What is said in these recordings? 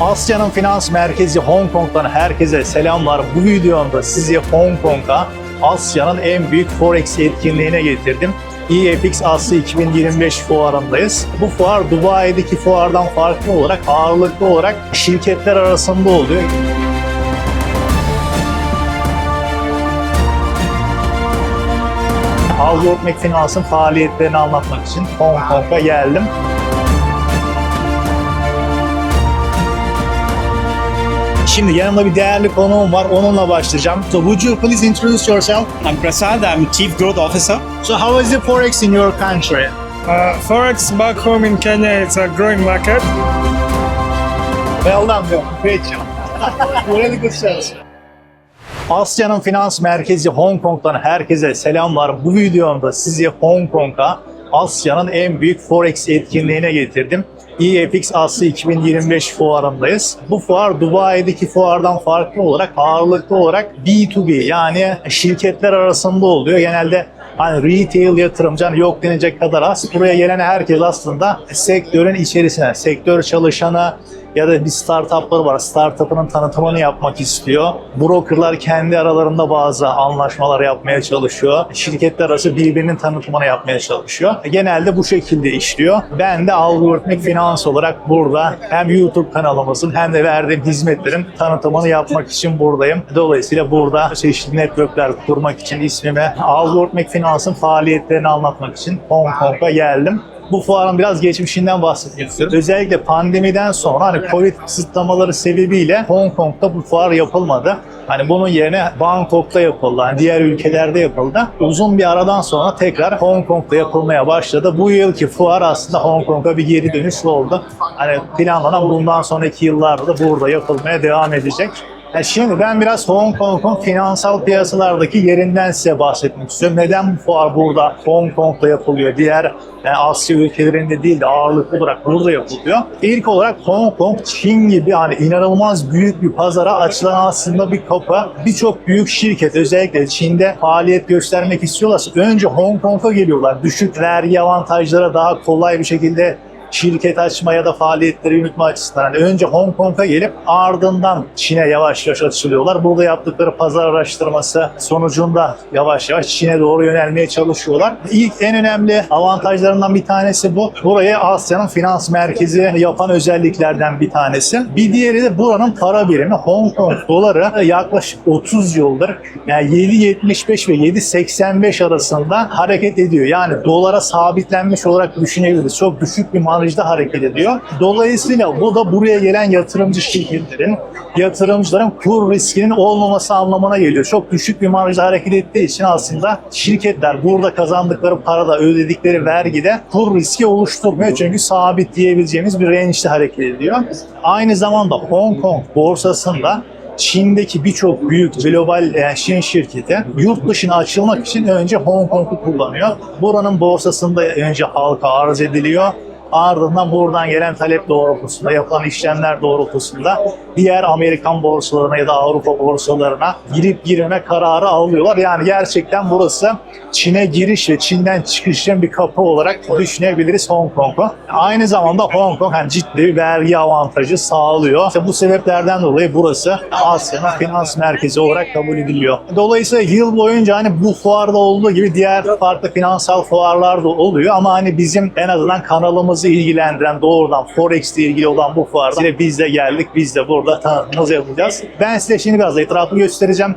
Asya'nın finans merkezi Hong Kong'dan herkese selamlar. Bu videomda sizi Hong Kong'a Asya'nın en büyük Forex etkinliğine getirdim. EFX Asya 2025 fuarındayız. Bu fuar Dubai'deki fuardan farklı olarak ağırlıklı olarak şirketler arasında oluyor. Algoritmik Finans'ın faaliyetlerini anlatmak için Hong Kong'a geldim. Şimdi yanımda bir değerli konuğum var. Onunla başlayacağım. So would you please introduce yourself? I'm Prasad, I'm Chief Growth Officer. So how is the forex in your country? Uh, Forex back home in Kenya, it's a growing market. Well done, Bill. Great job. really good sales. Asya'nın finans merkezi Hong Kong'dan herkese selamlar. Bu videomda sizi Hong Kong'a Asya'nın en büyük Forex etkinliğine getirdim. EFX Asya 2025 fuarındayız. Bu fuar Dubai'deki fuardan farklı olarak ağırlıklı olarak B2B yani şirketler arasında oluyor. Genelde hani retail yatırımcı hani yok denecek kadar az. Buraya gelen herkes aslında sektörün içerisine, sektör çalışanı ya da bir startupları var. Startup'ının tanıtımını yapmak istiyor. Brokerlar kendi aralarında bazı anlaşmalar yapmaya çalışıyor. Şirketler arası birbirinin tanıtımını yapmaya çalışıyor. Genelde bu şekilde işliyor. Ben de algoritmik finans olarak burada hem YouTube kanalımızın hem de verdiğim hizmetlerin tanıtımını yapmak için buradayım. Dolayısıyla burada çeşitli networkler kurmak için ismime algoritmik finansın faaliyetlerini anlatmak için Hong Kong'a geldim. Bu fuarın biraz geçmişinden bahsetmek istiyorum. Özellikle pandemiden sonra hani Covid kısıtlamaları sebebiyle Hong Kong'da bu fuar yapılmadı. Hani bunun yerine Bangkok'ta yapıldı, hani diğer ülkelerde yapıldı. Uzun bir aradan sonra tekrar Hong Kong'da yapılmaya başladı. Bu yılki fuar aslında Hong Kong'a bir geri dönüş oldu. Hani planlanan bundan sonraki yıllarda da burada yapılmaya devam edecek. Şimdi ben biraz Hong Kong'un finansal piyasalardaki yerinden size bahsetmek istiyorum. Neden bu fuar burada Hong Kong'da yapılıyor? Diğer yani Asya ülkelerinde değil de ağırlıklı olarak burada yapılıyor. İlk olarak Hong Kong, Çin gibi hani inanılmaz büyük bir pazara açılan aslında bir kapı. Birçok büyük şirket özellikle Çin'de faaliyet göstermek istiyorlarsa önce Hong Kong'a geliyorlar. Düşük vergi avantajlara daha kolay bir şekilde şirket açma ya da faaliyetleri yürütme açısından hani önce Hong Kong'a gelip ardından Çin'e yavaş yavaş açılıyorlar. Burada yaptıkları pazar araştırması sonucunda yavaş yavaş Çin'e doğru yönelmeye çalışıyorlar. İlk en önemli avantajlarından bir tanesi bu. Burayı Asya'nın finans merkezi yapan özelliklerden bir tanesi. Bir diğeri de buranın para birimi Hong Kong doları yaklaşık 30 yıldır yani 7.75 ve 7.85 arasında hareket ediyor. Yani dolara sabitlenmiş olarak düşünebiliriz. Çok düşük bir marjda hareket ediyor. Dolayısıyla bu da buraya gelen yatırımcı şirketlerin, yatırımcıların kur riskinin olmaması anlamına geliyor. Çok düşük bir marjda hareket ettiği için aslında şirketler burada kazandıkları parada ödedikleri vergide kur riski oluşturmuyor. Çünkü sabit diyebileceğimiz bir range'de hareket ediyor. Aynı zamanda Hong Kong borsasında Çin'deki birçok büyük global e, Çin şirketi yurt dışına açılmak için önce Hong Kong'u kullanıyor. Buranın borsasında önce halka arz ediliyor. Ardından buradan gelen talep doğrultusunda, yapılan işlemler doğrultusunda diğer Amerikan borsalarına ya da Avrupa borsalarına girip girme kararı alıyorlar. Yani gerçekten burası Çin'e giriş ve Çin'den çıkış için bir kapı olarak düşünebiliriz Hong Kong'u. Aynı zamanda Hong Kong yani ciddi bir vergi avantajı sağlıyor. İşte bu sebeplerden dolayı burası Asya'nın finans merkezi olarak kabul ediliyor. Dolayısıyla yıl boyunca hani bu fuarda olduğu gibi diğer farklı finansal fuarlar da oluyor ama hani bizim en azından kanalımızı ilgilendiren doğrudan Forex ile ilgili olan bu fuarda yine biz de geldik. Biz de burada tanıtımımızı yapacağız. Ben size şimdi biraz da etrafı göstereceğim.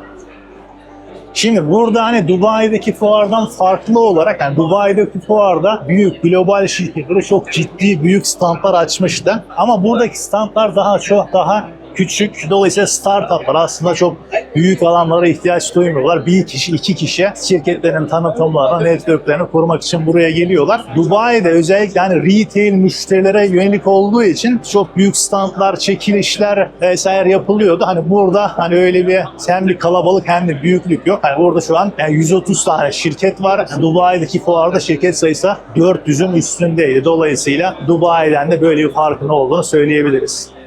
Şimdi burada hani Dubai'deki fuardan farklı olarak yani Dubai'deki fuarda büyük global şirketleri çok ciddi büyük standlar açmıştı. Ama buradaki standlar daha çok daha küçük. Dolayısıyla startuplar aslında çok büyük alanlara ihtiyaç duymuyorlar. Bir kişi, iki kişi şirketlerin tanıtımlarını, networklerini kurmak için buraya geliyorlar. Dubai'de özellikle hani retail müşterilere yönelik olduğu için çok büyük standlar, çekilişler vesaire yapılıyordu. Hani burada hani öyle bir hem bir kalabalık hem de büyüklük yok. Hani burada şu an yani 130 tane şirket var. Dubai'deki fuarda şirket sayısı 400'ün üstündeydi. Dolayısıyla Dubai'den de böyle bir farkın olduğunu söyleyebiliriz.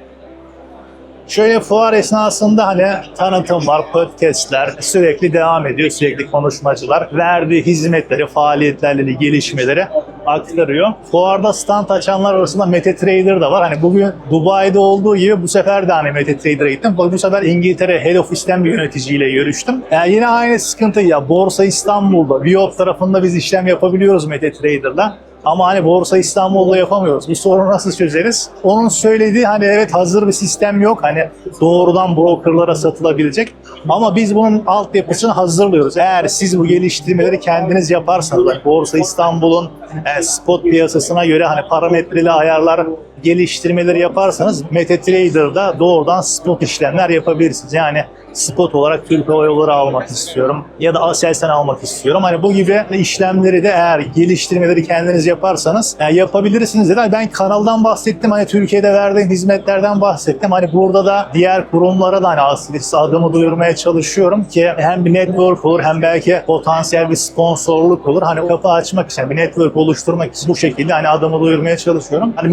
Şöyle fuar esnasında hani tanıtımlar, podcastler sürekli devam ediyor. Sürekli konuşmacılar verdiği hizmetleri, faaliyetlerle gelişmeleri aktarıyor. Fuarda stand açanlar arasında Mete Trader da var. Hani bugün Dubai'de olduğu gibi bu sefer de hani Mete Trader'a gittim. Bu sefer İngiltere Head Office'ten bir yöneticiyle görüştüm. Yani yine aynı sıkıntı ya. Borsa İstanbul'da, Biop tarafında biz işlem yapabiliyoruz Mete Trader'la. Ama hani Borsa İstanbul'da yapamıyoruz. Bu sorunu nasıl çözeriz? Onun söylediği hani evet hazır bir sistem yok. Hani doğrudan brokerlara satılabilecek. Ama biz bunun altyapısını hazırlıyoruz. Eğer siz bu geliştirmeleri kendiniz yaparsanız, Borsa İstanbul'un e, spot piyasasına göre hani parametreli ayarlar geliştirmeleri yaparsanız MetaTrader'da doğrudan spot işlemler yapabilirsiniz. Yani spot olarak Türk Hava Yolları almak istiyorum ya da Aselsan almak istiyorum. Hani bu gibi işlemleri de eğer geliştirmeleri kendiniz yaparsanız yani yapabilirsiniz dedi. Ben kanaldan bahsettim. Hani Türkiye'de verdiğim hizmetlerden bahsettim. Hani burada da diğer kurumlara da hani aslında adımı duyurmaya çalışıyorum ki hem bir network olur hem belki potansiyel bir sponsorluk olur. Hani kapı açmak için bir network oluşturmak için bu şekilde hani adımı duyurmaya çalışıyorum. Hani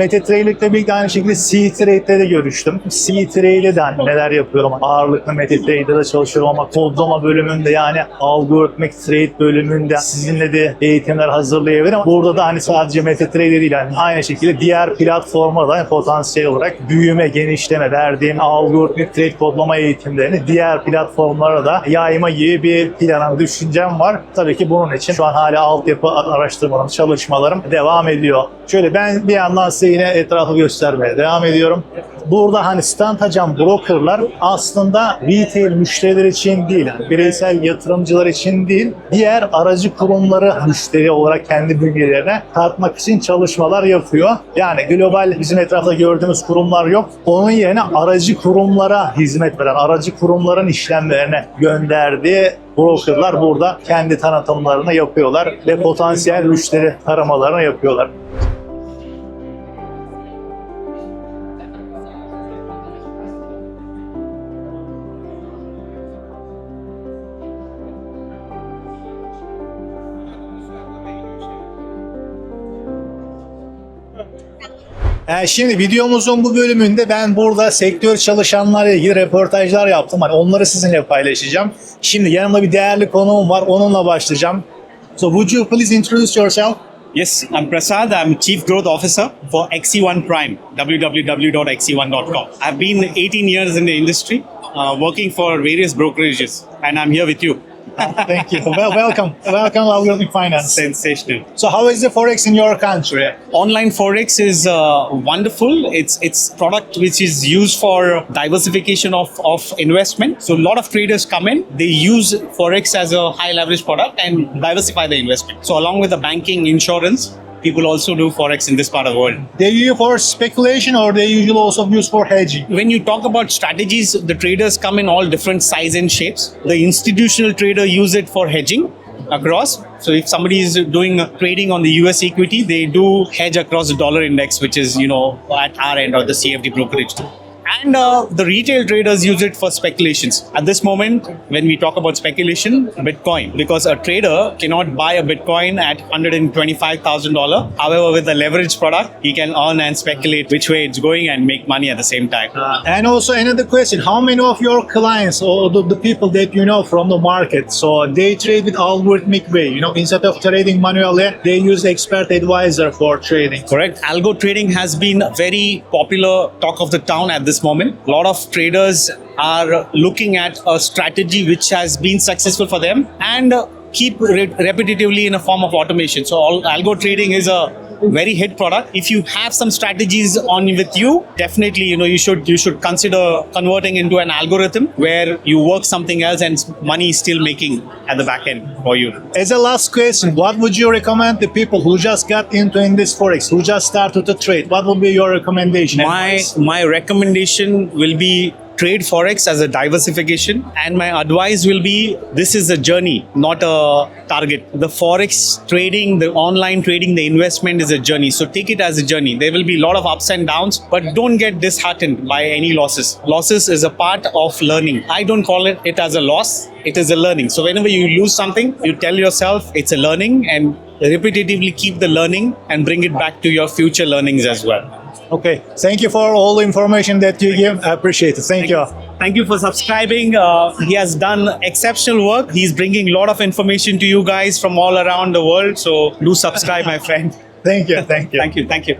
MetaTrader'le birlikte aynı şekilde C-Trade'le de görüştüm. C-Trade'le de hani neler yapıyorum. Ağırlıklı MetaTrader'da çalışıyorum ama kodlama bölümünde yani algoritmik trade bölümünde sizinle de eğitimler hazırlayabilirim. Burada da hani sadece MetaTrader değil yani aynı şekilde diğer platforma da potansiyel olarak büyüme, genişleme verdiğim algoritmik trade kodlama eğitimlerini diğer platformlara da yayma gibi bir planım, düşüncem var. Tabii ki bunun için şu an hala altyapı araştırmalarım, çalışmalarım devam ediyor. Şöyle ben bir yandan size yine etrafı göstermeye devam ediyorum. Burada hani stand açan brokerlar aslında retail müşteriler için değil, yani bireysel yatırımcılar için değil, diğer aracı kurumları müşteri olarak kendi bünyelerine katmak için çalışmalar yapıyor. Yani global bizim etrafta gördüğümüz kurumlar yok. Onun yerine aracı kurumlara hizmet veren, aracı kurumların işlemlerine gönderdiği brokerlar burada kendi tanıtımlarını yapıyorlar ve potansiyel müşteri taramalarını yapıyorlar. Şimdi videomuzun bu bölümünde ben burada sektör çalışanlarla ilgili röportajlar yaptım. Hani onları sizinle paylaşacağım. Şimdi yanımda bir değerli konuğum var. Onunla başlayacağım. So would you please introduce yourself? Yes, I'm Prasad. I'm Chief Growth Officer for XC1 Prime, www.xc1.com. I've been 18 years in the industry, uh, working for various brokerages, and I'm here with you. Thank you. Well, welcome. Welcome Algorithmic Finance. Sensational. So how is the Forex in your country? Online forex is uh, wonderful. It's it's product which is used for diversification of, of investment. So a lot of traders come in, they use forex as a high leverage product and diversify the investment. So along with the banking, insurance, people also do forex in this part of the world. They use for speculation or they usually also use for hedging? When you talk about strategies, the traders come in all different size and shapes. The institutional trader use it for hedging across. So if somebody is doing trading on the US equity, they do hedge across the dollar index, which is you know at our end or the CFD brokerage. And uh, the retail traders use it for speculations. At this moment, when we talk about speculation, Bitcoin, because a trader cannot buy a Bitcoin at $125,000. However, with a leverage product, he can earn and speculate which way it's going and make money at the same time. And also another question, how many of your clients or the, the people that you know from the market, so they trade with algorithmic way, you know, instead of trading manually, they use expert advisor for trading. Correct. Algo trading has been very popular talk of the town at this moment. A lot of traders are looking at a strategy which has been successful for them and keep re- repetitively in a form of automation. So, all, algo trading is a very hit product. If you have some strategies on with you, definitely you know you should you should consider converting into an algorithm where you work something else and money is still making at the back end for you. As a last question, what would you recommend the people who just got into in this forex, who just started to trade? What would be your recommendation? my advice? my recommendation will be trade forex as a diversification and my advice will be this is a journey not a target. The forex trading the online trading the investment is a journey. So take it as a journey. There will be a lot of ups and downs but don't get disheartened by any losses. Losses is a part of learning. I don't call it it as a loss. It is a learning. So whenever you lose something you tell yourself it's a learning and repetitively keep the learning and bring it back to your future learnings as well Okay. Thank you for all the information that you give. I appreciate it. Thank you. Thank you for subscribing. Uh, he has done exceptional work. He's bringing a lot of information to you guys from all around the world. So do subscribe, my friend. Thank you. Thank you. Thank you. Thank you.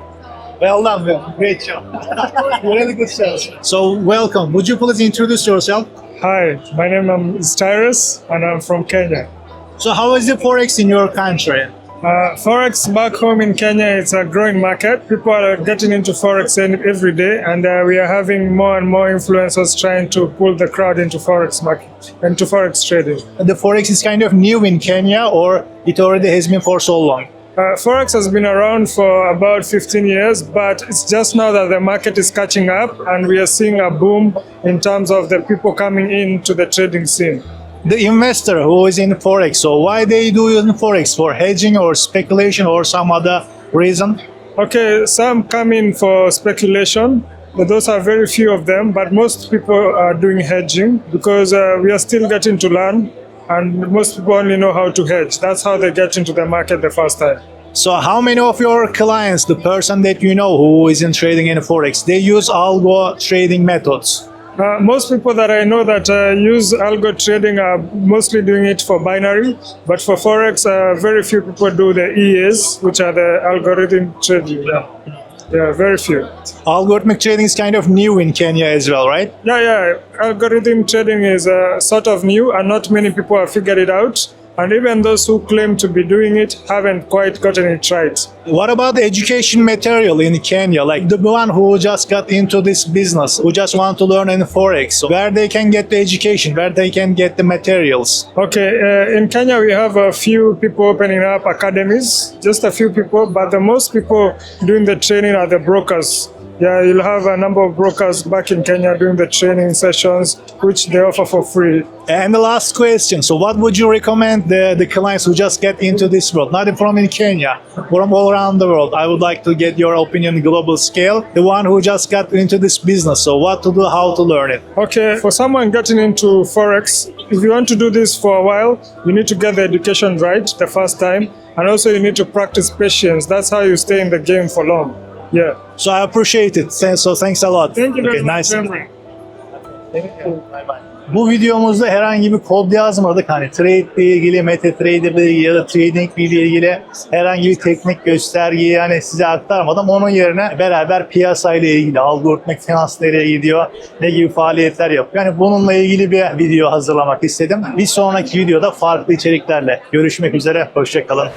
Well done, Bill. Great job. really good sales. So, welcome. Would you please introduce yourself? Hi, my name is Tyrus and I'm from Kenya. So, how is the forex in your country? Uh, Forex back home in Kenya, it's a growing market. People are getting into Forex every day, and uh, we are having more and more influencers trying to pull the crowd into Forex market, into Forex trading. The forex is kind of new in Kenya, or it already has been for so long. Uh, Forex has been around for about 15 years, but it's just now that the market is catching up, and we are seeing a boom in terms of the people coming into the trading scene. The investor who is in forex, so why they do in forex for hedging or speculation or some other reason? Okay, some come in for speculation, but those are very few of them. But most people are doing hedging because uh, we are still getting to learn, and most people only know how to hedge. That's how they get into the market the first time. So, how many of your clients, the person that you know who is in trading in forex, they use algo trading methods? Uh, most people that I know that uh, use algo trading are mostly doing it for binary, but for forex, uh, very few people do the EAs, which are the algorithm trading. Yeah, yeah very few. Algorithmic trading is kind of new in Kenya as well, right? Yeah, yeah. Algorithm trading is uh, sort of new, and not many people have figured it out. And even those who claim to be doing it haven't quite gotten it right. What about the education material in Kenya? Like the one who just got into this business, who just want to learn in forex, where they can get the education, where they can get the materials. Okay, uh, in Kenya we have a few people opening up academies, just a few people, but the most people doing the training are the brokers. Yeah, you'll have a number of brokers back in Kenya doing the training sessions, which they offer for free. And the last question, so what would you recommend the, the clients who just get into this world, not from in Kenya, from all around the world? I would like to get your opinion global scale, the one who just got into this business, so what to do, how to learn it. Okay, for someone getting into Forex, if you want to do this for a while, you need to get the education right the first time, and also you need to practice patience. That's how you stay in the game for long. Yeah. So I appreciate it. So thanks a lot. Thank you very Okay, much. nice. Bu videomuzda herhangi bir kod yazmadık. Hani trade ile ilgili, MetaTrader ile ilgili ya da trading ile ilgili herhangi bir teknik göstergeyi yani size aktarmadım. Onun yerine beraber piyasa ile ilgili, algoritmik finans nereye gidiyor, ne gibi faaliyetler yapıyor. Yani bununla ilgili bir video hazırlamak istedim. Bir sonraki videoda farklı içeriklerle görüşmek üzere. Hoşçakalın.